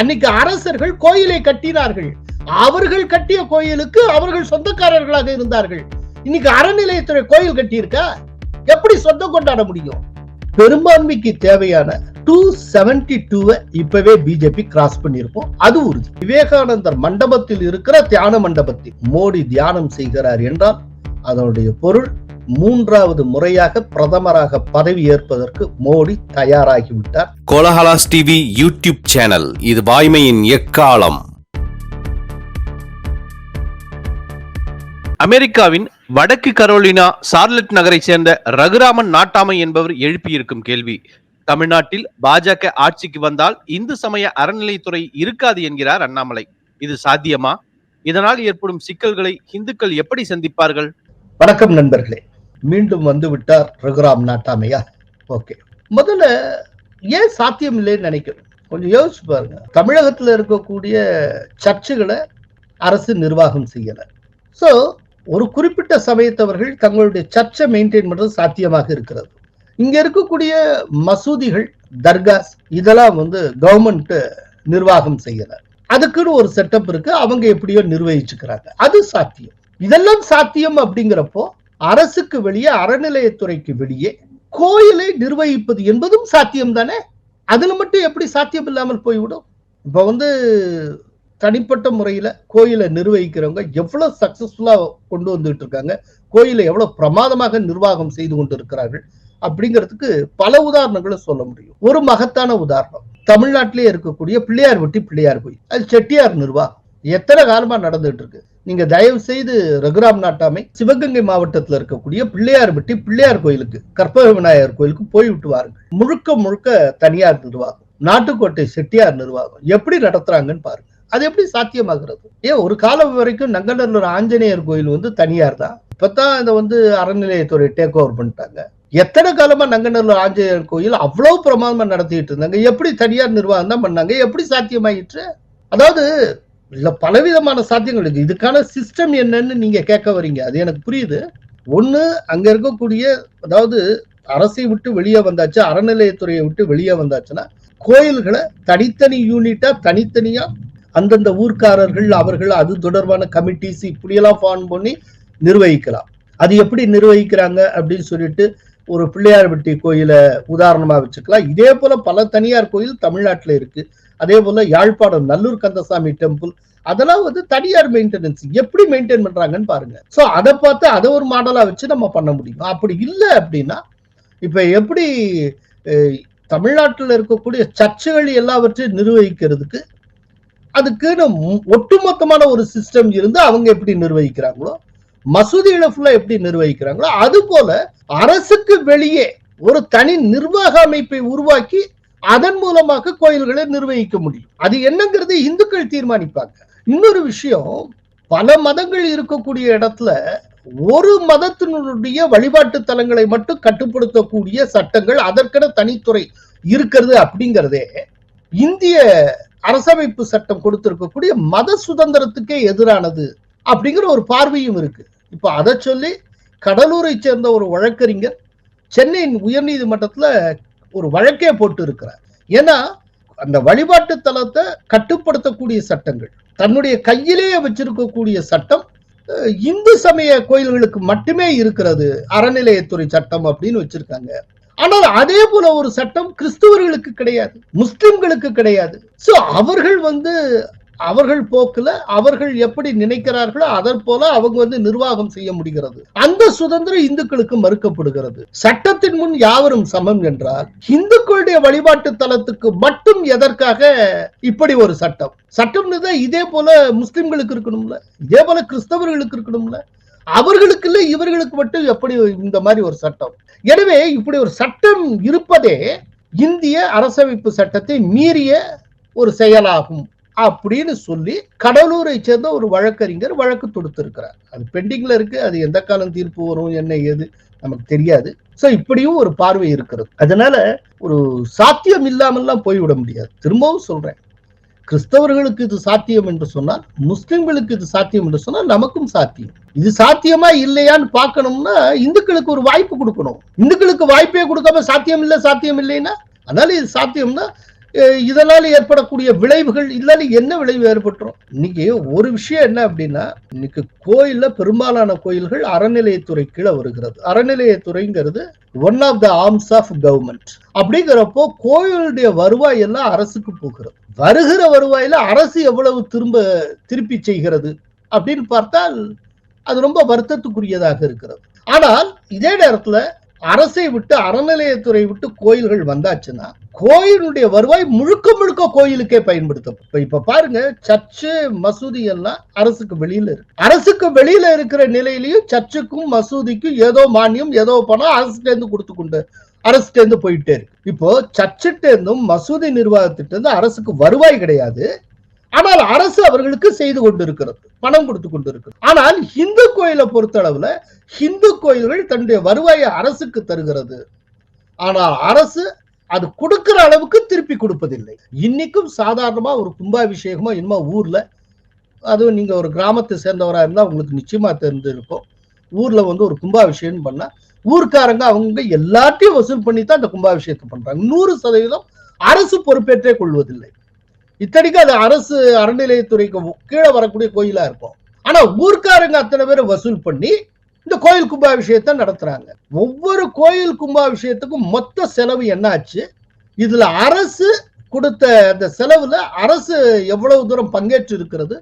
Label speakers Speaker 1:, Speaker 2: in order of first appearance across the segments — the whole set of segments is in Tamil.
Speaker 1: அன்னைக்கு அரசர்கள் கோயிலை கட்டினார்கள். அவர்கள் கட்டிய கோயிலுக்கு அவர்கள் சொந்தக்காரர்களாக இருந்தார்கள். இன்னைக்கு அறநிலையத்துறை கோயில் கட்டியிருக்கா? எப்படி சொந்தம் கொண்டாட முடியும்? பெரும்பான்மைக்கு தேவையான டூ செவன்டி டூவை இப்பவே பிஜேபி கிராஸ் பண்ணியிருப்போம். அது உறுதி விவேகானந்தர் மண்டபத்தில் இருக்கிற தியான மண்டபத்தில் மோடி தியானம் செய்கிறார் என்றால் அதனுடைய பொருள் மூன்றாவது முறையாக பிரதமராக பதவி ஏற்பதற்கு மோடி தயாராகிவிட்டார்.
Speaker 2: கோலஹலாஸ் டிவி யூடியூப் சேனல் இது வாய்மையின் எக்காலம்.
Speaker 3: அமெரிக்காவின் வடக்கு கரோலினா சார்லட் நகரைச் சேர்ந்த ரகுராமன் நாட்டாமை என்பவர் எழுப்பியிருக்கும் கேள்வி. தமிழ்நாட்டில் பாஜக ஆட்சிக்கு வந்தால் இந்து சமய அறநிலைத்துறை இருக்காது என்கிறார் அண்ணாமலை. இது சாத்தியமா? இதனால் ஏற்படும் சிக்கல்களை இந்துக்கள் எப்படி சந்திப்பார்கள்?
Speaker 1: வணக்கம் நண்பர்களே. மீண்டும் வந்து விட்டார் ரகுராம் நாட்டாமையா? ஓகே. முதல்ல ஏன் சாத்தியம் இல்லைன்னு நினைக்கிறேன் கொஞ்சம் யோசிச்சு பாருங்க. தமிழகத்துல இருக்கக்கூடிய சர்ச்சுகளை அரசு நிர்வாகம் செய்யலை. சோ ஒரு குறிப்பிட்ட சமயத்தவர்கள் தங்களுடைய சர்ச்சை மெயின்டைன் பண்றது சாத்தியமாக இருக்கிறது. இங்க இருக்கக்கூடிய மசூதிகள் தர்காஸ் இதெல்லாம் வந்து கவர்மெண்ட் நிர்வாகம் செய்யலை. அதுக்குன்னு ஒரு செட்டப் இருக்கு. அவங்க எப்படியோ நிர்வகிச்சுக்கிறாங்க. அது சாத்தியம். இதெல்லாம் சாத்தியம் அப்படிங்கிறப்போ அரசுக்கு வெளியே அறநிலையத்துறைக்கு வெளியே கோயிலை நிர்வகிப்பது என்பதும் சாத்தியம் தானே அதுல மட்டும் எப்படி சாத்தியம் இல்லாமல் போய்விடும்? இப்ப வந்து தனிப்பட்ட முறையில கோயிலை நிர்வகிக்கிறவங்க எவ்வளவு சக்சஸ்ஃபுல்லா கொண்டு வந்துட்டு இருக்காங்க கோயிலை எவ்வளவு பிரமாதமாக நிர்வாகம் செய்து கொண்டு இருக்கிறார்கள் அப்படிங்கிறதுக்கு பல உதாரணங்களை சொல்ல முடியும். ஒரு மகத்தான உதாரணம் தமிழ்நாட்டிலே இருக்கக்கூடிய பிள்ளையார் வெட்டி பிள்ளையார் கோயில் அது செட்டியார் நிர்வாகம். எத்தனை காலமா நடந்துட்டு இருக்கு? நீங்க தயவு செய்து ரகுராம் நாட்டாமை சிவகங்கை மாவட்டத்தில் இருக்கக்கூடிய பிள்ளையார் வெட்டி பிள்ளையார் கோயிலுக்கு கற்பக விநாயகர் கோயிலுக்கு போய் விட்டு முழுக்க முழுக்க தனியார் நிர்வாகம் நாட்டுக்கோட்டை செட்டியார் நிர்வாகம் எப்படி நடத்துறாங்கன்னு பாருங்க. அது எப்படி சாத்தியமாகிறது? ஏன் ஒரு காலம் வரைக்கும் நங்கநல்லூர் ஆஞ்சநேயர் கோயில் வந்து தனியார் தான். இப்பதான் இதை வந்து அறநிலையத்துறை டேக் ஓவர் பண்ணிட்டாங்க. எத்தனை காலமா நங்கநல்லூர் ஆஞ்சநேயர் கோயில் அவ்வளவு பிரமாதமா நடத்திட்டு இருந்தாங்க? எப்படி தனியார் நிர்வாகம் தான் பண்ணாங்க? எப்படி சாத்தியமாயிற்று? அதாவது இல்ல பலவிதமான சாத்தியங்கள் இருக்கு. இதுக்கான சிஸ்டம் என்னன்னு நீங்க கேட்க வரீங்க. அது எனக்கு புரியுது. ஒண்ணு அங்க இருக்கக்கூடிய அதாவது அரசை விட்டு வெளியே வந்தாச்சு அறநிலையத்துறையை விட்டு வெளியே வந்தாச்சுன்னா கோயில்களை தனித்தனி யூனிட்டா தனித்தனியா அந்தந்த ஊர்க்காரர்கள் அவர்கள் அது தொடர்பான கமிட்டிஸ் இப்படியெல்லாம் ஃபார்ம் பண்ணி நிர்வகிக்கலாம். அது எப்படி நிர்வகிக்கிறாங்க அப்படின்னு சொல்லிட்டு ஒரு பிள்ளையார்பட்டி கோயிலை உதாரணமா வச்சுக்கலாம். இதே போல பல தனியார் கோயில் தமிழ்நாட்டில் இருக்கு. அதே போல யாழ்ப்பாணம் நல்லூர் கந்தசாமி டெம்பிள் அதெல்லாம் வந்து தனியார் மெயின்டெனன்ஸ் எப்படி மெயின்டைன் பண்றாங்கன்னு பாருங்க. ஸோ அதை பார்த்து அதை ஒரு மாடலா வச்சு நம்ம பண்ண முடியும்? அப்படி இல்லை அப்படின்னா இப்ப எப்படி தமிழ்நாட்டில் இருக்கக்கூடிய சர்ச்சுகள் எல்லாவற்றையும் நிர்வகிக்கிறதுக்கு அதுக்குன்னு ஒட்டுமொத்தமான ஒரு சிஸ்டம் இருந்து அவங்க எப்படி நிர்வகிக்கிறாங்களோ மசூதிகளை ஃபுல்லா எப்படி நிர்வகிக்கிறாங்களோ அது போல அரசுக்கு வெளியே ஒரு தனி நிர்வாக அமைப்பை உருவாக்கி அதன் மூலமாக கோயில்களை நிர்வகிக்க முடியும். அது என்னங்கிறது இந்துக்கள் தீர்மானிப்பாங்க. இன்னொரு விஷயம் பல மதங்கள் இருக்கக்கூடிய இடத்துல ஒரு மதத்தினுடைய வழிபாட்டு தலங்களை மட்டும் கட்டுப்படுத்தக்கூடிய சட்டங்கள் அதற்கென தனித்துறை இருக்கிறது அப்படிங்கிறதே இந்திய அரசமைப்பு சட்டம் கொடுத்திருக்கக்கூடிய மத சுதந்திரத்துக்கே எதிரானது அப்படிங்கிற ஒரு பார்வையும் இருக்கு. இப்ப அதை சொல்லி கடலூரை சேர்ந்த ஒரு வழக்கறிஞர் சென்னையின் உயர்நீதிமன்றத்துல ஒரு வழக்கே போட்டு இருக்கிறார் ஏன்னா அந்த வழிபாட்டு தலத்தை கட்டுப்படுத்தக்கூடிய சட்டங்கள் தன்னுடைய கையிலேயே வச்சிருக்கக்கூடிய சட்டம் இந்து சமய கோயில்களுக்கு மட்டுமே இருக்கிறது அறநிலையத்துறை சட்டம் அப்படின்னு வச்சிருக்காங்க. ஆனால் அதே போல ஒரு சட்டம் கிறிஸ்துவர்களுக்கு கிடையாது முஸ்லிம்களுக்கு கிடையாது. சோ அவர்கள் வந்து அவர்கள் போக்குல அவர்கள் எப்படி நினைக்கிறார்களோ அதற் போல அவங்க வந்து நிர்வாகம் செய்ய முடிகிறது. அந்த சுதந்திரம் இந்துக்களுக்கு மறுக்கப்படுகிறது. சட்டத்தின் முன் யாவரும் சமம் என்றால் இந்துக்களுடைய வழிபாட்டு தலத்துக்கு மட்டும் எதற்காக இப்படி ஒரு சட்டம்? சட்டம்னு தான் இதே போல முஸ்லிம்களுக்கு இருக்கணும்ல? இதே போல கிறிஸ்தவர்களுக்கு இருக்கணும்ல? அவர்களுக்கு இல்லை இவர்களுக்கு மட்டும் எப்படி இந்த மாதிரி ஒரு சட்டம்? எனவே இப்படி ஒரு சட்டம் இருப்பதே இந்திய அரசமைப்பு சட்டத்தை மீறிய ஒரு செயலாகும். அப்படின்னு சொல்லி கடலூரை சேர்ந்த ஒரு வழக்கறிஞர் வழக்கு தொடுத்திருக்கிறார். அது பெண்டிங்ல இருக்கு அது எந்த காலம் தீர்ப்பு வரும் என்ன ஏது நமக்கு தெரியாது. சோ இப்படியும் ஒரு பார்வை இருக்கிறது. அதனால ஒரு சாத்தியம் இல்லாமல்லாம் போய்விட முடியாது. திரும்பவும் சொல்றேன். கிறிஸ்தவர்களுக்கு இது சாத்தியம் என்று சொன்னால் முஸ்லிம்களுக்கு இது சாத்தியம் என்று சொன்னால் நமக்கும் சாத்தியம். இது சாத்தியமா இல்லையான்னு பார்க்கணும்னா இந்துக்களுக்கு ஒரு வாய்ப்பு கொடுக்கணும். இந்துக்களுக்கு வாய்ப்பே கொடுக்காம சாத்தியம் இல்லை சாத்தியம் இல்லைன்னா அதனால இது சாத்தியம்னா இதனால் ஏற்படக்கூடிய விளைவுகள் இதனால என்ன விளைவு ஏற்பட்டுரும்? இன்னைக்கு ஒரு விஷயம் என்ன அப்படின்னா இன்னைக்கு கோயில்ல பெரும்பாலான கோயில்கள் அறநிலையத்துறை கீழே வருகிறது. அறநிலையத்துறைங்கிறது one of the arms of government அப்படிங்கிறப்போ கோயிலுடைய வருவாய் எல்லாம் அரசுக்கு போகிறது. வருகிற வருவாயில அரசு எவ்வளவு திரும்ப திருப்பி செய்கிறது அப்படின்னு பார்த்தால் அது ரொம்ப வருத்தத்துக்குரியதாக இருக்கிறது. ஆனால் இதே நேரத்துல அரசை விட்டு அறநிலையத்துறை விட்டு கோயில்கள் வந்தாச்சுன்னா கோயிலுடைய வருவாய் முழுக்க முழுக்க கோயிலுக்கே பயன்படுத்தும் இப்ப இப்ப பாருங்க சர்ச்சு மசூதி எல்லாம் அரசுக்கு வெளியில இருக்கு. அரசுக்கு வெளியில இருக்கிற நிலையிலயும் சர்ச்சுக்கும் மசூதிக்கும் ஏதோ மானியம் ஏதோ பணம் அரசுல இருந்து கொடுத்து கொண்டு அரசுல இருந்து போயிட்டே இருக்கு. இப்போ சர்ச்சிட்ட இருந்தும் மசூதி நிர்வாகத்திட்ட இருந்து அரசுக்கு வருவாய் கிடையாது. ஆனால் அரசு அவர்களுக்கு செய்து கொண்டிருக்கிறது பணம் கொடுத்து கொண்டிருக்கிறது. ஆனால் இந்து கோயிலை பொறுத்தளவுல இந்து கோயில்கள் தன்னுடைய வருவாயை அரசுக்கு தருகிறது. ஆனால் அரசு அது கொடுக்கிற அளவுக்கு திருப்பி கொடுப்பதில்லை. இன்னைக்கும் சாதாரணமா ஒரு கும்பாபிஷேகமா இனிமா ஊர்ல அதுவும் நீங்க ஒரு கிராமத்தை சேர்ந்தவரா இருந்தா உங்களுக்கு நிச்சயமா தெரிஞ்சிருக்கும். ஊர்ல வந்து ஒரு கும்பாபிஷேகம் பண்ணா ஊர்க்காரங்க அவங்க எல்லாத்தையும் வசூல் பண்ணி தான் அந்த கும்பாபிஷேகத்தை பண்றாங்க. நூறு சதவீதம் அரசு பொறுப்பேற்றே கொள்வதில்லை. இத்தனைக்கு அது அரசு அறநிலையத்துறைக்கு கீழே வரக்கூடிய கோயிலா இருக்கும். ஆனா ஊர்க்காரங்க அத்தனை பேரை வசூல் பண்ணி இந்த கோயில் கும்பாபிஷேகத்தை நடத்துறாங்க. ஒவ்வொரு கோயில் கும்பாபிஷேகத்துக்கும் மொத்த செலவு என்னாச்சு? இதுல அரசு கொடுத்த அந்த செலவுல அரசு எவ்வளவு தூரம் பங்கேற்று இருக்கிறது?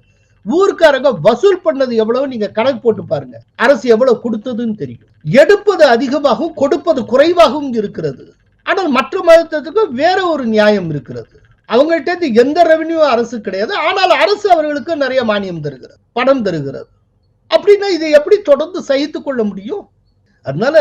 Speaker 1: ஊர்க்காரங்க வசூல் பண்ணது எவ்வளவு? நீங்க கணக்கு போட்டு பாருங்க. அரசு எவ்வளவு கொடுத்ததுன்னு தெரியும். எடுப்பது அதிகமாகவும் கொடுப்பது குறைவாகவும் இருக்கிறது. ஆனால் மற்ற மதத்துக்கு வேற ஒரு நியாயம் இருக்கிறது. அவங்கள்ட்ட எந்த ரெவன்யூ அரசு கிடையாது. ஆனால் அரசு அவர்களுக்கு நிறைய மானியம் தருகிறது பணம் தருகிறது. அப்படின்னா இதை எப்படி தொடர்ந்து சகித்து கொள்ள முடியும்? அதனால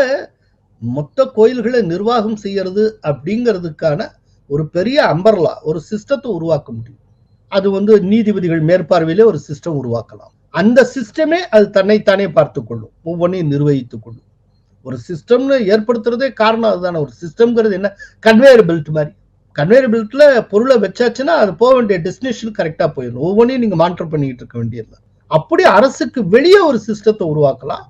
Speaker 1: மொத்த கோயில்களை நிர்வாகம் செய்யறது அப்படிங்கிறதுக்கான ஒரு பெரிய அம்பர்லா ஒரு சிஸ்டத்தை உருவாக்க முடியும். அது வந்து நீதிபதிகள் மேற்பார்வையிலே ஒரு சிஸ்டம் உருவாக்கலாம். அந்த சிஸ்டமே அது தன்னைத்தானே பார்த்து கொள்ளும் ஒவ்வொன்றையும் நிர்வகித்துக் கொள்ளும். ஒரு சிஸ்டம்னு ஏற்படுத்துறதே காரணம் அதுதானே. ஒரு சிஸ்டம்ங்கிறது என்ன? கன்வேயர் பெல்ட் மாதிரி. கன்வேயர் பெல்ட்ல பொருளை வச்சாச்சுன்னா அது போக வேண்டிய டெஸ்டினேஷன் கரெக்டாக போயிடும் ஒவ்வொன்றையும் நீங்க மானிட்டர் பண்ணிட்டு இருக்க வேண்டியது அப்படி அரசுக்கு வெளியே ஒரு சிஸ்டத்தை உருவாக்கலாம்.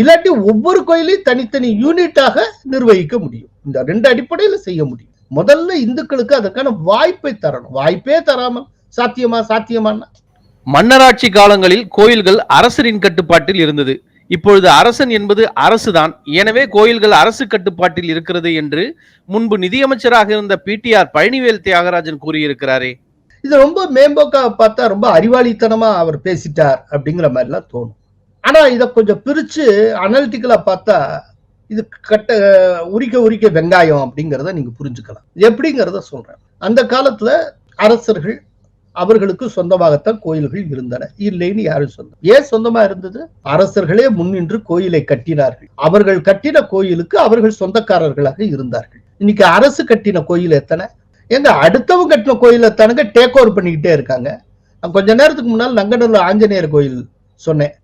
Speaker 1: இல்லாட்டி ஒவ்வொரு கோயிலையும் தனித்தனி யூனிட்டாக நிர்வகிக்க முடியும். இந்த ரெண்டு அடிப்படையில செய்ய முடியும். முதல்ல இந்துக்களுக்கு அதற்கான வாய்ப்பை தரணும். வாய்ப்பே தராமல் சாத்தியமா சாத்தியமான
Speaker 3: மன்னராட்சி காலங்களில் கோயில்கள் அரசரின் கட்டுப்பாட்டில் இருந்தது. இப்பொழுது அரசன் என்பது அரசுதான். எனவே கோயில்கள் அரசு கட்டுப்பாட்டில் இருக்கிறது என்று முன்பு நிதியமைச்சராக இருந்த பிடிஆர் பழனிவேல் தியாகராஜன் கூறியிருக்கிறாரே.
Speaker 1: இது ரொம்ப மேம்போக்கா பார்த்தா ரொம்ப அறிவாளித்தனமா அவர் பேசிட்டார் அப்படிங்கிற மாதிரிலாம் தோணும். ஆனா இதை கொஞ்சம் பிரிச்சு அனலிட்டிக்கலா பார்த்தா இது கட்ட உரிக்க உரிக்க வெங்காயம் அப்படிங்கிறத நீங்க புரிஞ்சுக்கலாம். எப்படிங்கிறத சொல்றேன். அந்த காலத்துல அரசர்கள் அவர்களுக்கு சொந்தமாகத்தான் கோயில்கள் இருந்தன. இல்லைன்னு யாரும் சொல்ல ஏன் சொந்தமா இருந்தது? அரசர்களே முன்னின்று கோயிலை கட்டினார்கள். அவர்கள் கட்டின கோயிலுக்கு அவர்கள் சொந்தக்காரர்களாக இருந்தார்கள். இன்னைக்கு அரசு கட்டின கோயில் எத்தனை? எங்க அடுத்தவங்க கட்டின கோயிலை தானுங்க டேக் ஓவர் பண்ணிக்கிட்டே இருக்காங்க. நான் கொஞ்ச நேரத்துக்கு முன்னால் நங்கநல்லூர் ஆஞ்சநேயர் கோயில் சொன்னேன்.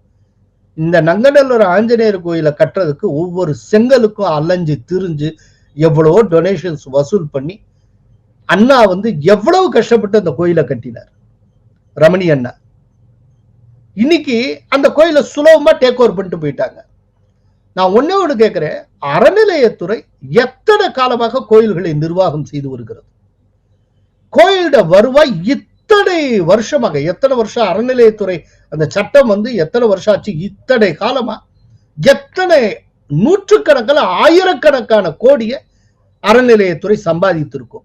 Speaker 1: இந்த நங்கநல்லூர் ஆஞ்சநேயர் கோயிலை கட்டுறதுக்கு ஒவ்வொரு செங்கலுக்கும் அலைஞ்சு திரிஞ்சு எவ்வளவோ டொனேஷன்ஸ் வசூல் பண்ணி அண்ணா வந்து எவ்வளவு கஷ்டப்பட்டு அந்த கோயிலை கட்டினார். ரமணி அண்ணா. இன்னைக்கு அந்த கோயிலை சுலபமா டேக் ஓவர் பண்ணிட்டு போயிட்டாங்க. நான் ஒன்னே ஒன்று கேட்கிறேன் அறநிலையத்துறை எத்தனை காலமாக கோயில்களை நிர்வாகம் செய்து வருகிறது? கோயிலோட வருவாய் இத்தனை வருஷமாக எத்தனை வருஷம் அறநிலையத்துறை அந்த சட்டம் வந்து எத்தனை வருஷம் ஆச்சு? இத்தனை காலமா? எத்தனை நூற்றுக்கணக்கில் ஆயிரக்கணக்கான கோடியை அறநிலையத்துறை சம்பாதித்திருக்கும்.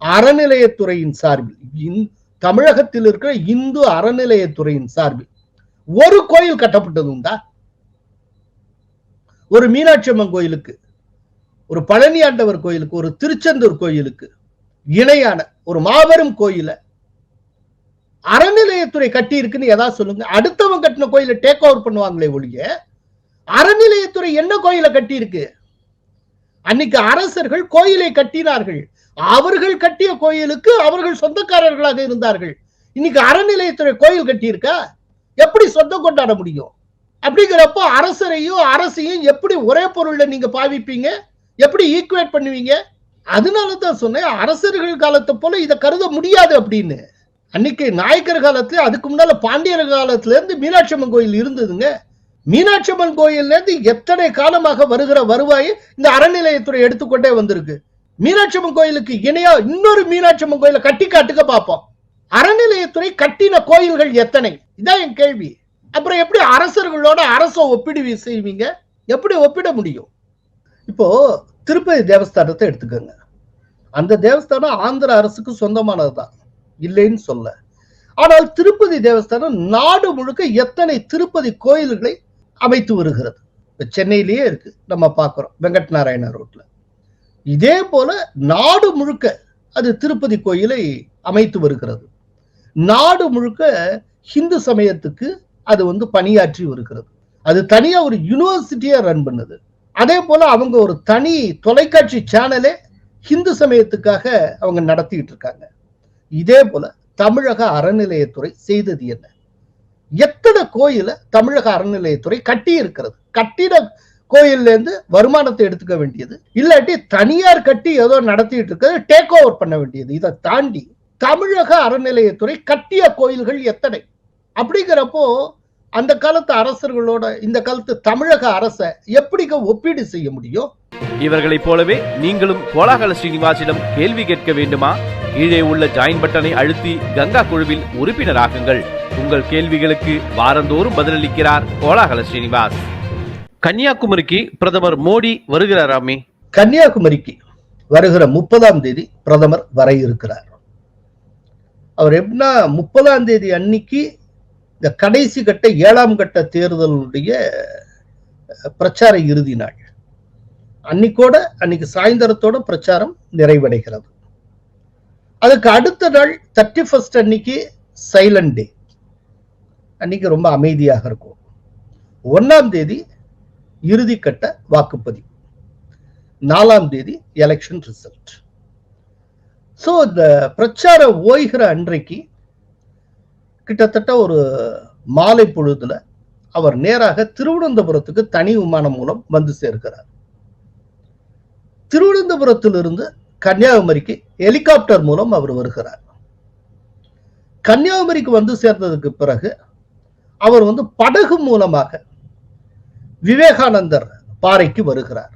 Speaker 1: அறநிலையத்துறையின் சார்பில் இந்- தமிழகத்தில் இருக்கிற இந்து அறநிலையத்துறையின் சார்பில் ஒரு கோயில் கட்டப்பட்டது உண்டா? ஒரு மீனாட்சி அம்மன் கோயிலுக்கு ஒரு பழனி ஆண்டவர் கோயிலுக்கு ஒரு திருச்செந்தூர் கோயிலுக்கு இணையான ஒரு மாபெரும் கோயில அறநிலையத்துறை கட்டி இருக்குன்னு ஏதாவது சொல்லுங்க. அடுத்தவன் கட்டின கோயிலை டேக் ஓவர் பண்ணுவாங்களே ஒழிய அறநிலையத்துறை என்ன கோயில கட்டி இருக்கு அன்னைக்கு அரசர்கள் கோயிலை கட்டினார்கள். அவர்கள் கட்டிய கோயிலுக்கு அவர்கள் சொந்தக்காரர்களாக இருந்தார்கள். இன்னைக்கு அறநிலையத்துறை கோயில் கட்டியிருக்கா? எப்படி சொந்தம் கொண்டாட முடியும்? அப்படிங்கிறப்போ அரசரையும் அரசையும் எப்படி ஒரே பொருள்ல நீங்க பாவிப்பீங்க? எப்படி ஈக்குவேட் பண்ணுவீங்க? அதனால தான் சொன்னேன் அரசர்கள் காலத்தை போல இதை கருத முடியாது அப்படின்னு. அன்னைக்கு நாயக்கர் காலத்துல அதுக்கு முன்னால பாண்டியர் காலத்துல இருந்து மீனாட்சி அம்மன் கோயில் இருந்ததுங்க. மீனாட்சி அம்மன் கோயில்ல இருந்து எத்தனை காலமாக வருகிற வருவாயை இந்த அறநிலையத்துறை எடுத்துக்கொண்டே வந்திருக்கு. மீனாட்சி அம்மன் கோயிலுக்கு இணையா இன்னொரு மீனாட்சி அம்மன் கோயிலை கட்டி காட்டுக்க பார்ப்போம் அறநிலையத்துறை கட்டின கோயில்கள் எத்தனை? இதான் என் கேள்வி. அப்புறம் எப்படி அரசர்களோட அரச ஒப்பிடு செய்வீங்க? எப்படி ஒப்பிட முடியும்? இப்போ திருப்பதி தேவஸ்தானத்தை எடுத்துக்கோங்க. அந்த தேவஸ்தானம் ஆந்திர அரசுக்கு சொந்தமானதுதான். இல்லைன்னு சொல்ல. ஆனால் திருப்பதி தேவஸ்தானம் நாடு முழுக்க எத்தனை திருப்பதி கோயில்களை அமைத்து வருகிறது? இப்போ சென்னையிலேயே இருக்கு. நம்ம பார்க்குறோம். வெங்கட் நாராயண ரோட்ல. இதே போல நாடு முழுக்க அது திருப்பதி கோயிலை அமைத்து வருகிறது. நாடு முழுக்க ஹிந்து சமயத்துக்கு அது வந்து பணியாற்றி வருகிறது. அது தனியா ஒரு யூனிவர்சிட்டியா ரன் பண்ணுது. அதே போல அவங்க ஒரு தனி தொலைக்காட்சி சேனலே ஹிந்து சமயத்துக்காக அவங்க நடத்திட்டு இருக்காங்க. இதே போல தமிழக அறநிலையத்துறை செய்தது என்ன? எத்தனை கோயில தமிழக அறநிலையத்துறை கட்டி இருக்கிறது கட்டிட கோயில்ல இருந்து வருமானத்தை எடுத்துக்க வேண்டியது இல்லாட்டி தனியார் கட்டி ஏதோ நடத்திட்டு இருக்கிறது டேக் ஓவர் பண்ண வேண்டியது. இதை தாண்டி தமிழக அறநிலையத்துறை கட்டிய கோயில்கள் எத்தனை? அப்படிங்கிறப்போ அந்த காலத்து அரசர்களோட இந்த காலத்து தமிழக அரசை எப்படிங்க ஒப்பீடு செய்ய முடியும்?
Speaker 3: இவர்களைப் போலவே நீங்களும் கோலாகல ஸ்ரீனிவாசிடம் கேள்வி கேட்க வேண்டுமா? கீழே உள்ள ஜாயின் பட்டனை அழுத்தி கங்கா குழுவில் உறுப்பினராகுங்கள். உங்கள் கேள்விகளுக்கு வாரந்தோறும் பதிலளிக்கிறார் கோலாகல ஸ்ரீனிவாஸ். கன்னியாகுமரிக்கு பிரதமர் மோடி வருகிறாராமே
Speaker 1: கன்னியாகுமரிக்கு வருகிற முப்பதாம் தேதி பிரதமர் வர இருக்கிறார். அவர் எப்படின்னா முப்பதாம் தேதி அன்னைக்கு இந்த கடைசி கட்ட ஏழாம் கட்ட தேர்தலுடைய பிரச்சார இறுதி நாள். அன்னைக்கோட அன்னைக்கு சாயந்தரத்தோட பிரச்சாரம் நிறைவடைகிறது. அதுக்கு அடுத்த நாள் தேர்ட்டி ஃபர்ஸ்ட் அன்னைக்கு சைலண்ட் டே அன்னைக்கு ரொம்ப அமைதியாக இருக்கும். ஒன்னாம் தேதி இறுதிக்கட்ட வாக்குப்பதிவு. நாலாம் தேதி எலெக்ஷன் ரிசல்ட் ஸோ இந்த பிரச்சார ஓய்கிற அன்றைக்கு கிட்டத்தட்ட ஒரு மாலை பொழுதுல அவர் நேராக திருவனந்தபுரத்துக்கு தனி விமானம் மூலம் வந்து சேர்க்கிறார். திருவனந்தபுரத்திலிருந்து கன்னியாகுமரிக்கு ஹெலிகாப்டர் மூலம் அவர் வருகிறார். கன்னியாகுமரிக்கு வந்து சேர்ந்ததுக்கு பிறகு அவர் வந்து படகு மூலமாக விவேகானந்தர் பாறைக்கு வருகிறார்.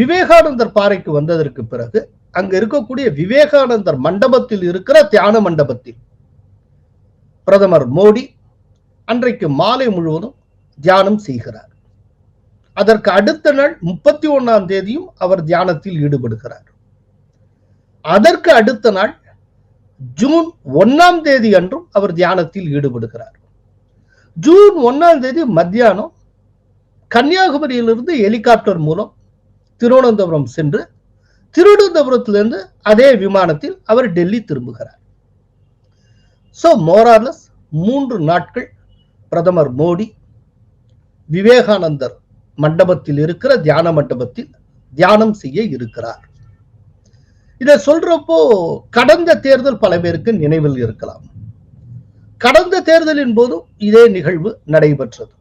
Speaker 1: விவேகானந்தர் பாறைக்கு வந்ததற்கு பிறகு அங்க இருக்கக்கூடிய விவேகானந்தர் மண்டபத்தில் இருக்கிற தியான மண்டபத்தில் பிரதமர் மோடி அன்றைக்கு மாலை முழுவதும் தியானம் செய்கிறார். அதற்கு அடுத்த நாள் முப்பத்தி ஒன்னாம் தேதியும் அவர் தியானத்தில் ஈடுபடுகிறார். அதற்கு அடுத்த நாள் ஜூன் ஒன்னாம் தேதி அன்றும் அவர் தியானத்தில் ஈடுபடுகிறார். ஜூன் ஒன்னாம் தேதி மத்தியானம் கன்னியாகுமரியிலிருந்து ஹெலிகாப்டர் மூலம் திருவனந்தபுரம் சென்று திருவனந்தபுரத்திலிருந்து அதே விமானத்தில் அவர் டெல்லி திரும்புகிறார். சோ மோரார்லஸ் மூன்று நாட்கள் பிரதமர் மோடி விவேகானந்தர் மண்டபத்தில் இருக்கிற தியான மண்டபத்தில் தியானம் செய்ய இருக்கிறார். இதை சொல்றப்போ கடந்த தேர்தல் பல பேருக்கு நினைவில் இருக்கலாம். கடந்த தேர்தலின் போதும் இதே நிகழ்வு நடைபெற்றது.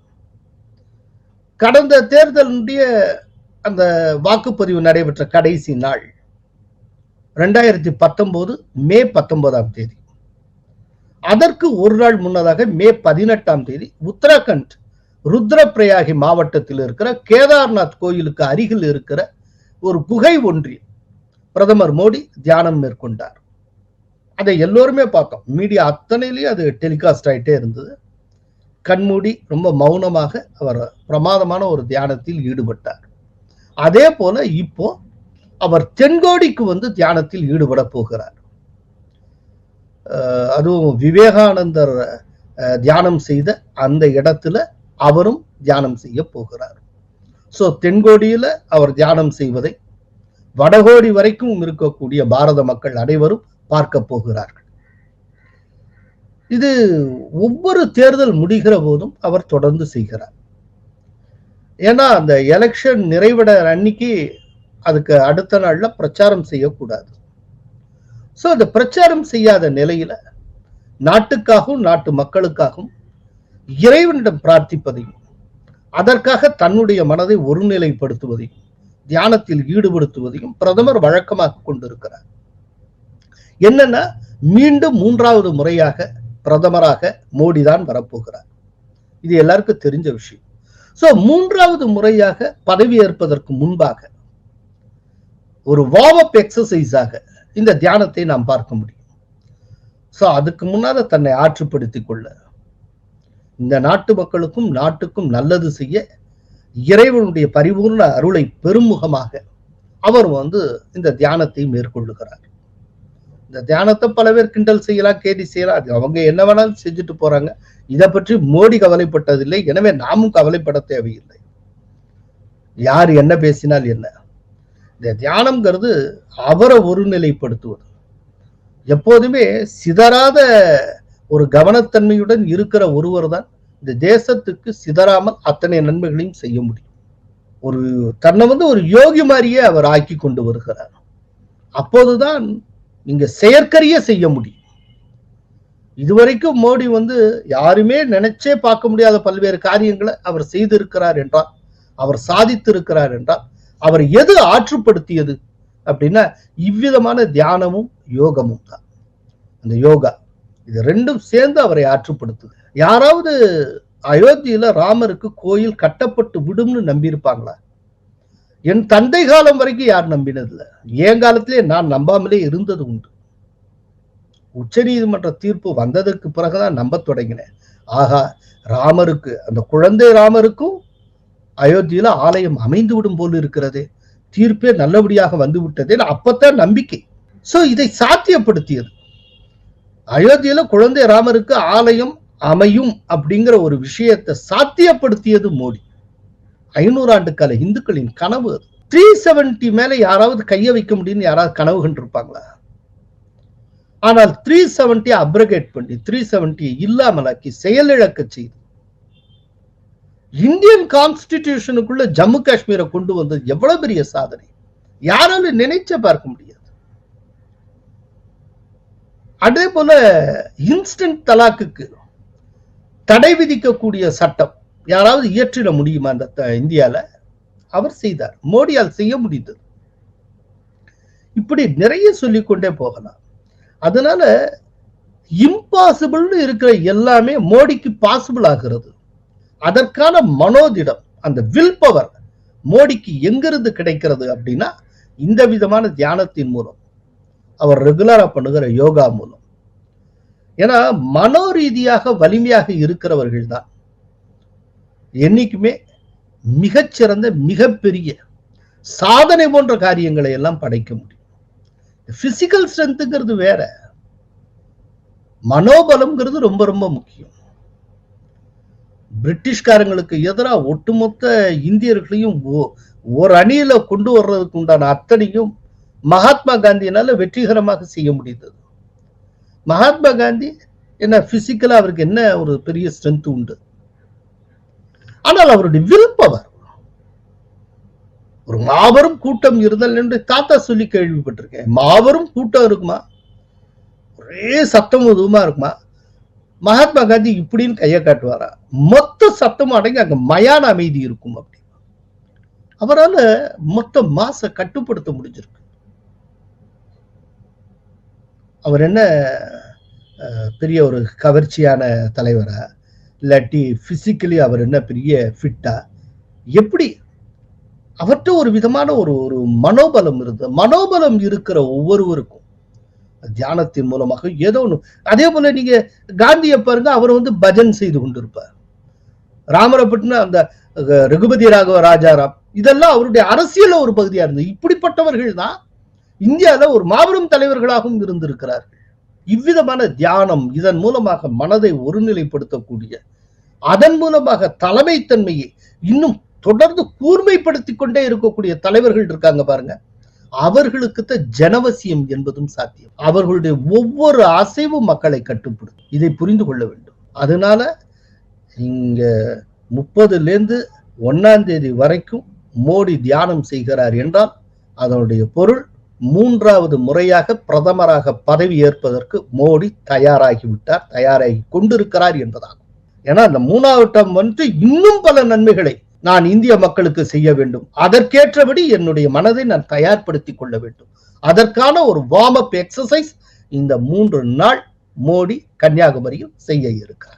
Speaker 1: கடந்த தேர்தலுடைய அந்த வாக்குப்பதிவு நடைபெற்ற கடைசி நாள் ரெண்டாயிரத்தி பத்தொன்பது மே பத்தொன்பதாம் தேதி. அதற்கு ஒரு நாள் முன்னதாக மே பதினெட்டாம் தேதி உத்தராகண்ட் ருத்ரப்பிரயாகி மாவட்டத்தில் இருக்கிற கேதார்நாத் கோயிலுக்கு அருகில் இருக்கிற ஒரு குகை ஒன்றில் பிரதமர் மோடி தியானம் மேற்கொண்டார். அதை எல்லோருமே பார்த்தோம் மீடியா அத்தனையிலையும் அது டெலிகாஸ்ட் ஆயிட்டே இருந்தது. கண்மூடி ரொம்ப மௌனமாக அவர் பிரமாதமான ஒரு தியானத்தில் ஈடுபட்டார். அதே போல இப்போ அவர் தென்கோடிக்கு வந்து தியானத்தில் ஈடுபட போகிறார். அதுவும் விவேகானந்தர் அஹ், தியானம் செய்த அந்த இடத்துல அவரும் தியானம் செய்ய போகிறார். சோ தென்கோடியில அவர் தியானம் செய்வதை வடகோடி வரைக்கும் இருக்கக்கூடிய பாரத மக்கள் அனைவரும் பார்க்க போகிறார்கள். இது ஒவ்வொரு தேர்தல் முடிகிற போதும் அவர் தொடர்ந்து செய்கிறார். ஏன்னா அந்த எலெக்ஷன் நிறைவிட அன்னைக்கு அதுக்கு அடுத்த நாள்ல பிரச்சாரம் செய்யக்கூடாது. ஸோ அந்த பிரச்சாரம் செய்யாத நிலையில நாட்டுக்காகவும் நாட்டு மக்களுக்காகவும் இறைவனிடம் பிரார்த்திப்பதையும் அதற்காக தன்னுடைய மனதை ஒருநிலைப்படுத்துவதையும் தியானத்தில் ஈடுபடுத்துவதையும் பிரதமர் வழக்கமாக கொண்டிருக்கிறார். என்னன்னா மீண்டும் மூன்றாவது முறையாக பிரதமராக மோடி தான் வரப்போகிறார். இது எல்லாருக்கும் தெரிஞ்ச விஷயம். சோ மூன்றாவது முறையாக பதவியேற்பதற்கு முன்பாக ஒரு வார்ம் அப் எக்ஸசைஸாக இந்த தியானத்தை நாம் பார்க்க முடியும். சோ அதுக்கு முன்னால தன்னை ஆற்றுப்படுத்திக் கொள்ள. இந்த நாட்டு மக்களுக்கும் நாட்டுக்கும் நல்லது செய்ய இறைவனுடைய பரிபூர்ண அருளை பெருமுகமாக அவர் வந்து இந்த தியானத்தை மேற்கொள்ளுகிறார். இந்த தியானத்தை பல பேர் கிண்டல் செய்யலாம் கேலி செய்யலாம். அது அவங்க என்ன வேணாலும் செஞ்சுட்டு போறாங்க. இதை பற்றி மோடி கவலைப்பட்டதில்லை. எனவே நாமும் கவலைப்பட தேவையில்லை. யார் என்ன பேசினால் என்ன? இந்த தியானம்ங்கிறது அவரை ஒருநிலைப்படுத்துவது. எப்போதுமே சிதறாத ஒரு கவனத்தன்மையுடன் இருக்கிற ஒருவர் தான் இந்த தேசத்துக்கு சிதறாமல் அத்தனை நன்மைகளையும் செய்ய முடியும். ஒரு தன்னை வந்து ஒரு யோகி மாதிரியே அவர் ஆக்கி கொண்டு வருகிறார். அப்போதுதான் நீங்க செயற்கரிய செய்ய முடியும். இதுவரைக்கும் மோடி வந்து யாருமே நினைச்சே பார்க்க முடியாத பல்வேறு காரியங்களை அவர் செய்திருக்கிறார் என்றால் அவர் சாதித்திருக்கிறார் என்றால் அவர் எது ஆற்றுப்படுத்தியது அப்படின்னா இவ்விதமான தியானமும் யோகமும் தான். அந்த யோகா இது ரெண்டும் சேர்ந்து அவரை ஆற்றுப்படுத்துது. யாராவது அயோத்தியில ராமருக்கு கோயில் கட்டப்பட்டு விடும்னு நம்பியிருப்பாங்களா? என் தந்தை காலம் வரைக்கும் யார் நம்பினதில்லை. என் காலத்திலே நான் நம்பாமலே இருந்தது உண்டு. உச்ச நீதிமன்ற தீர்ப்பு வந்ததுக்கு பிறகுதான் நம்ப தொடங்கினேன். ஆகா ராமருக்கு அந்த குழந்தை ராமருக்கும் அயோத்தியில ஆலயம் அமைந்து விடும் போல் இருக்கிறதே. தீர்ப்பே நல்லபடியாக வந்து விட்டதே அப்பத்தான் நம்பிக்கை. சோ இதை சாத்தியப்படுத்தியது. அயோத்தியில குழந்தை ராமருக்கு ஆலயம் அமையும் அப்படிங்கிற ஒரு விஷயத்தை சாத்தியப்படுத்தியது மோடி. ஐநூறு ஆண்டு கால இந்துக்களின் கனவு அது. த்ரீ செவன்டி மேல யாராவது கைய வைக்க முடியும்னு யாராவது கனவு கண்டிருப்பாங்களா ஆனால் த்ரீ செவன்டி அப்ரகேட் பண்ணி த்ரீ செவன்டி இல்லாமலாக்கி செயலிழக்க செய்து இந்தியன் கான்ஸ்டிடியூஷனுக்குள்ள ஜம்மு காஷ்மீரை கொண்டு வந்தது எவ்வளவு பெரிய சாதனை? யாராலும் நினைச்ச பார்க்க முடியாது. அதே போல இன்ஸ்டன்ட் தலாக்குக்கு தடை விதிக்கக்கூடிய சட்டம் யாராவது இயற்றிட முடியுமா அந்த த- இந்தியால? அவர் செய்தார். மோடியால் செய்ய முடிந்தது. இப்படி நிறைய சொல்லிக்கொண்டே போகலாம். அதனால இம்பாசிபிள்னு இருக்கிற எல்லாமே மோடிக்கு பாசிபிள் ஆகிறது. அதற்கான மனோதிடம் அந்த வில் பவர் மோடிக்கு எங்கிருந்து கிடைக்கிறது அப்படின்னா இந்த விதமான தியானத்தின் மூலம் அவர் ரெகுலரா பண்ணுகிற யோகா மூலம். ஏன்னா மனோ ரீதியாக வலிமையாக இருக்கிறவர்கள் தான். என்னைக்குமே மிகச்சிறந்த மிகப்பெரிய சாதனை போன்ற காரியங்களை எல்லாம் படைக்க முடியும். பிசிக்கல் ஸ்ட்ரென்த்துங்கிறது வேற. மனோபலம்ங்கிறது ரொம்ப ரொம்ப முக்கியம். பிரிட்டிஷ்காரங்களுக்கு எதிராக ஒட்டுமொத்த இந்தியர்களையும் ஒரு அணியில கொண்டு வர்றதுக்கு உண்டான அத்தனையும் மகாத்மா காந்தியினால வெற்றிகரமாக செய்ய முடிந்தது. மகாத்மா காந்தி என்ன பிசிக்கலா அவருக்கு என்ன ஒரு பெரிய ஸ்ட்ரென்த் உண்டு? ஆனால் அவருடைய வில் பவர் ஒரு மாபெரும் கூட்டம் இருந்தல் என்று தாத்தா சொல்லி கேள்விப்பட்டிருக்கேன். மாபெரும் கூட்டம் இருக்குமா? ஒரே சத்தம் இதுவுமா இருக்குமா? மகாத்மா காந்தி இப்படின்னு கையை காட்டுவாரா? மொத்த சத்தமும் அடங்கி அங்க மயான அமைதி இருக்கும் அப்படி. அவரால மொத்த மாச கட்டுப்படுத்த முடிஞ்சிருக்கு. அவர் என்ன அஹ், பெரிய ஒரு கவர்ச்சியான தலைவரா? இல்லாட்டி பிசிக்கலி அவர் என்ன பெரிய ஃபிட்டா எப்படி? அவர்கிட்ட ஒரு விதமான ஒரு ஒரு மனோபலம் இருந்தது மனோபலம் இருக்கிற ஒவ்வொருவருக்கும் தியானத்தின் மூலமாக ஏதோ ஒண்ணு. அதே போல நீங்க காந்தியை பாருங்க அவர் வந்து பஜன் செய்து கொண்டிருப்பார். ராமரப்பட்டின அந்த ரகுபதி ராகவ ராஜாராம் இதெல்லாம் அவருடைய அரசியல ஒரு பகுதியா இருந்தது. இப்படிப்பட்டவர்கள் தான் இந்தியால ஒரு மாபெரும் தலைவர்களாகவும் இருந்திருக்கிறார்கள். இவ்விதமான தியானம் இதன் மூலமாக மனதை ஒருநிலைப்படுத்தக்கூடிய அதன் மூலமாக தலைமைத்தன்மையை இன்னும் தொடர்ந்து கூர்மைப்படுத்திக் கொண்டே இருக்கக்கூடிய தலைவர்கள் இருக்காங்க பாருங்க. அவர்களுக்கு ஜனவசியம் என்பதும் சாத்தியம். அவர்களுடைய ஒவ்வொரு அசைவும் மக்களை கட்டுப்படுத்தும். இதை புரிந்து கொள்ள வேண்டும். அதனால இங்க முப்பதுலேருந்து ஒன்னாம் தேதி வரைக்கும் மோடி தியானம் செய்கிறார் என்றால் அதனுடைய பொருள் மூன்றாவது முறையாக பிரதமராக பதவி ஏற்பதற்கு மோடி தயாராகிவிட்டார் தயாராகி கொண்டிருக்கிறார் என்பதாகும். ஏன்னா அந்த மூணாவது வந்து இன்னும் பல நன்மைகளை நான் இந்திய மக்களுக்கு செய்ய வேண்டும் அதற்கேற்றபடி என்னுடைய மனதை நான் தயார்படுத்திக் கொள்ள வேண்டும் அதற்கான ஒரு வார்ம் அப் எக்ஸசைஸ் இந்த மூன்று நாள் மோடி கன்னியாகுமரியில் செய்ய இருக்கிறார்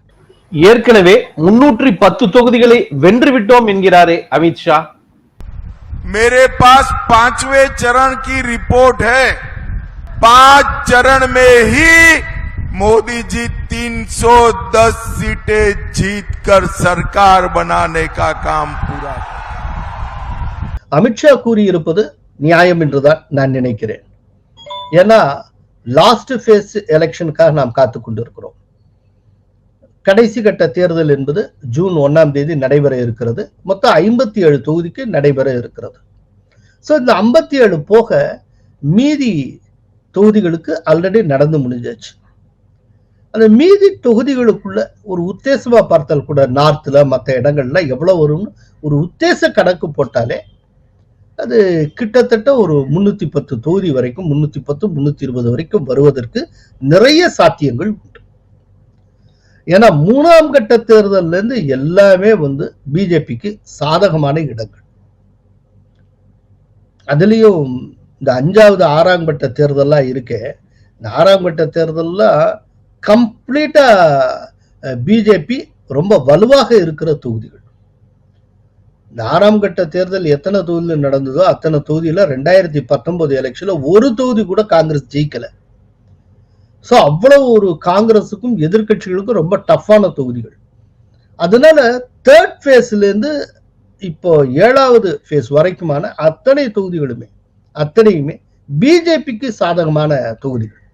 Speaker 3: ஏற்கனவே முன்னூற்றி பத்து தொகுதிகளை வென்று விட்டோம் என்கிறாரே அமித்ஷா
Speaker 4: मेरे पास पांचवें चरण की रिपोर्ट है पांच चरण में ही मोदी जी 310 सीटें जीतकर सरकार बनाने का काम पूरा किया।
Speaker 1: அமித்ஷா கூறியிருப்பது நியாயம் என்றுதான் நான் நினைக்கிறேன் ஏன்னா லாஸ்ட் ஃபேஸ் எலெக்ஷனுக்காக நாம் காத்து கொண்டிருக்கிறோம் கடைசி கட்ட தேர்தல் என்பது ஜூன் ஒன்னாம் தேதி நடைபெற இருக்கிறது மொத்தம் ஐம்பத்தி ஏழு தொகுதிக்கு நடைபெற இருக்கிறது ஸோ இந்த ஐம்பத்தி ஏழு போக மீதி தொகுதிகளுக்கு ஆல்ரெடி நடந்து முடிஞ்சாச்சு அந்த மீதி தொகுதிகளுக்குள்ள ஒரு உத்தேசமா பார்த்தால் கூட நார்த்தில் மற்ற இடங்கள்ல எவ்வளவு வரும்னு ஒரு உத்தேச கணக்கு போட்டாலே அது கிட்டத்தட்ட ஒரு முன்னூத்தி பத்து தொகுதி வரைக்கும் முன்னூத்தி பத்து முன்னூத்தி இருபது வரைக்கும் வருவதற்கு நிறைய சாத்தியங்கள் உண்டு. ஏன்னா மூணாம் கட்ட தேர்தல்ல இருந்து எல்லாமே வந்து பிஜேபிக்கு சாதகமான இடங்கள். அதுலேயும் இந்த அஞ்சாவது ஆறாம் கட்ட தேர்தலாம் இருக்கே. இந்த ஆறாம் கட்ட தேர்தல்லாம் கம்ப்ளீட்டாக பிஜேபி ரொம்ப வலுவாக இருக்கிற தொகுதிகள். இந்த ஆறாம் கட்ட தேர்தல் எத்தனை தொகுதியில் நடந்ததோ அத்தனை தொகுதியில் ரெண்டாயிரத்தி பத்தொன்பது எலெக்ஷனில் ஒரு தொகுதி கூட காங்கிரஸ் ஜெயிக்கலை. ஸோ அவ்வளவு ஒரு காங்கிரஸுக்கும் எதிர்க்கட்சிகளுக்கும் ரொம்ப டஃப்பான தொகுதிகள். அதனால தேர்ட் ஃபேஸ்லேருந்து இப்போ ஏழாவது ஃபேஸ் வரைக்குமான அத்தனை தொகுதிகளுமே அத்தனையுமே பிஜேபிக்கு சாதகமான தொகுதிகள்.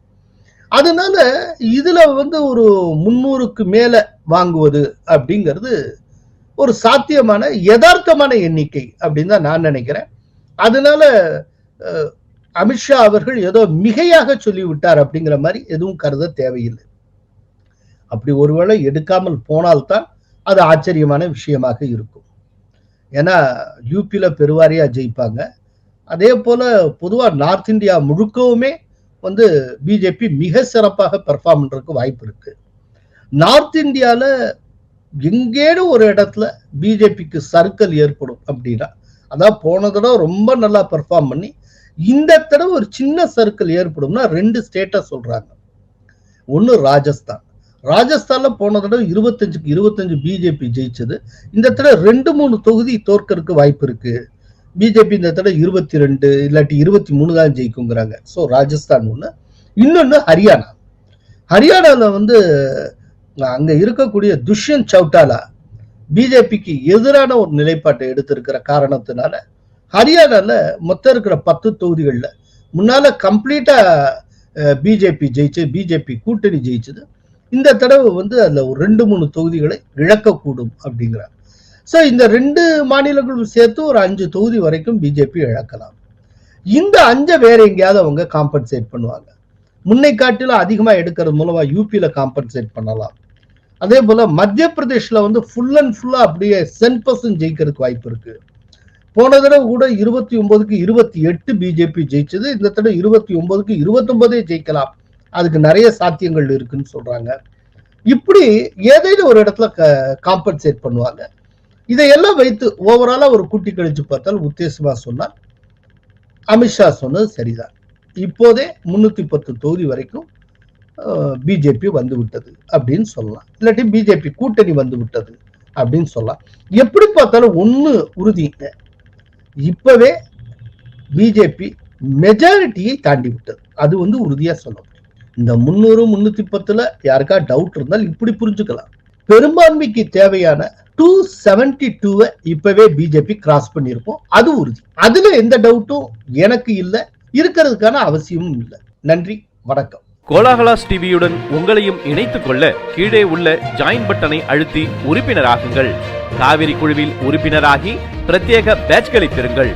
Speaker 1: அதனால இதுல வந்து ஒரு முன்னூறுக்கு மேல வாங்குவது அப்படிங்கிறது ஒரு சாத்தியமான யதார்த்தமான எண்ணிக்கை அப்படின்னு தான் நான் நினைக்கிறேன். அதனால அமித்ஷா அவர்கள் ஏதோ மிகையாக சொல்லிவிட்டார் அப்படிங்கிற மாதிரி எதுவும் கருத தேவையில்லை. அப்படி ஒருவேளை எடுக்காமல் போனால்தான் அது ஆச்சரியமான விஷயமாக இருக்கும். ஏன்னா யூபியில் பெருவாரியாக ஜெயிப்பாங்க. அதே போல பொதுவாக நார்த் இந்தியா முழுக்கவுமே வந்து பிஜேபி மிக சிறப்பாக பெர்ஃபார்ம் பண்ணுறதுக்கு வாய்ப்பு இருக்கு. நார்த் இந்தியாவில் எங்கேனும் ஒரு இடத்துல பிஜேபிக்கு சர்க்கிள் ஏற்படும் அப்படின்னா அதான் போன தடவை ரொம்ப நல்லா பெர்ஃபார்ம் பண்ணி இந்த தடவை ஒரு சின்ன சர்க்கிள் ஏற்படும்னா ரெண்டு ஸ்டேட்டை சொல்றாங்க. ஒன்று ராஜஸ்தான். ராஜஸ்தான்ல போன தடவை இருபத்தஞ்சுக்கு இருபத்தஞ்சு பிஜேபி ஜெயிச்சது. இந்த தடவை ரெண்டு மூணு தொகுதி தோற்கறதுக்கு வாய்ப்பு இருக்கு. பிஜேபி இந்த தடவை இருபத்தி ரெண்டு இல்லாட்டி இருபத்தி மூணு தான் ஜெயிக்குங்கிறாங்க. ஸோ ராஜஸ்தான் ஒன்று இன்னொன்று ஹரியானா. ஹரியானால வந்து அங்க இருக்கக்கூடிய துஷ்யந்த் சவுட்டாலா பிஜேபிக்கு எதிரான ஒரு நிலைப்பாட்டை எடுத்திருக்கிற காரணத்தினால ஹரியானால மொத்தம் இருக்கிற பத்து தொகுதிகளில் முன்னால கம்ப்ளீட்டா பிஜேபி ஜெயிச்சு பிஜேபி கூட்டணி ஜெயிச்சது. இந்த தடவை வந்து அதுல ஒரு ரெண்டு மூணு தொகுதிகளை இழக்கக்கூடும் அப்படிங்கிறாங்க. ஸோ இந்த ரெண்டு மாநிலங்களும் சேர்த்து ஒரு அஞ்சு தொகுதி வரைக்கும் பிஜேபி இழக்கலாம். இந்த அஞ்சை வேற எங்கேயாவது அவங்க காம்பன்சேட் பண்ணுவாங்க. முன்னை காட்டிலும் அதிகமாக எடுக்கிறது மூலமாக யூபியில் காம்பன்சேட் பண்ணலாம். அதே போல் மத்திய பிரதேஷில் வந்து ஃபுல் அண்ட் ஃபுல்லாக அப்படியே சென் பர்சன்ட் ஜெயிக்கிறதுக்கு வாய்ப்பு இருக்கு. போன தடவை கூட இருபத்தி ஒன்பதுக்கு இருபத்தி எட்டு பிஜேபி ஜெயிச்சது. இந்த தடவை இருபத்தி ஒன்பதுக்கு இருபத்தொன்பதே ஜெயிக்கலாம். அதுக்கு நிறைய சாத்தியங்கள் இருக்குன்னு சொல்றாங்க. இப்படி ஏதேனும் ஒரு இடத்துல காம்பன்சேட் பண்ணுவாங்க. இதையெல்லாம் வைத்து ஓவராலா ஒரு கூட்டி கழிச்சு பார்த்தால் உத்தேசமா சொன்னால் அமித்ஷா சொன்னது சரிதான். இப்போதே முன்னூத்தி பத்து தொகுதி வரைக்கும் பிஜேபி வந்து விட்டது அப்படின்னு சொல்லலாம். இல்லாட்டி பிஜேபி கூட்டணி வந்து விட்டது அப்படின்னு சொல்லலாம். எப்படி பார்த்தாலும் ஒண்ணு உறுதிங்க இப்பவே பிஜேபி மெஜாரிட்டியை தாண்டி விட்டது. அது வந்து உறுதியா சொல்ல முடியும் இந்த முன்னூறு முன்னூத்தி பத்துல யாருக்கா டவுட் இருந்தால் இப்படி புரிஞ்சுக்கலாம். பெரும்பான்மைக்கு தேவையான டூ செவன்டி டூவை இப்பவே பிஜேபி கிராஸ் பண்ணியிருப்போம். அது உறுதி அதுல எந்த டவுட்டும் எனக்கு இல்லை. இருக்கிறதுக்கான அவசியமும் இல்லை. நன்றி. வணக்கம்.
Speaker 3: கோலாகலாஸ் டிவியுடன் உங்களையும் இணைத்துக் கொள்ள கீழே உள்ள ஜாயின் பட்டனை அழுத்தி உறுப்பினராகுங்கள். காவிரி குழுவில் உறுப்பினராகி பிரத்யேக பேட்ச்களை பெறுங்கள்.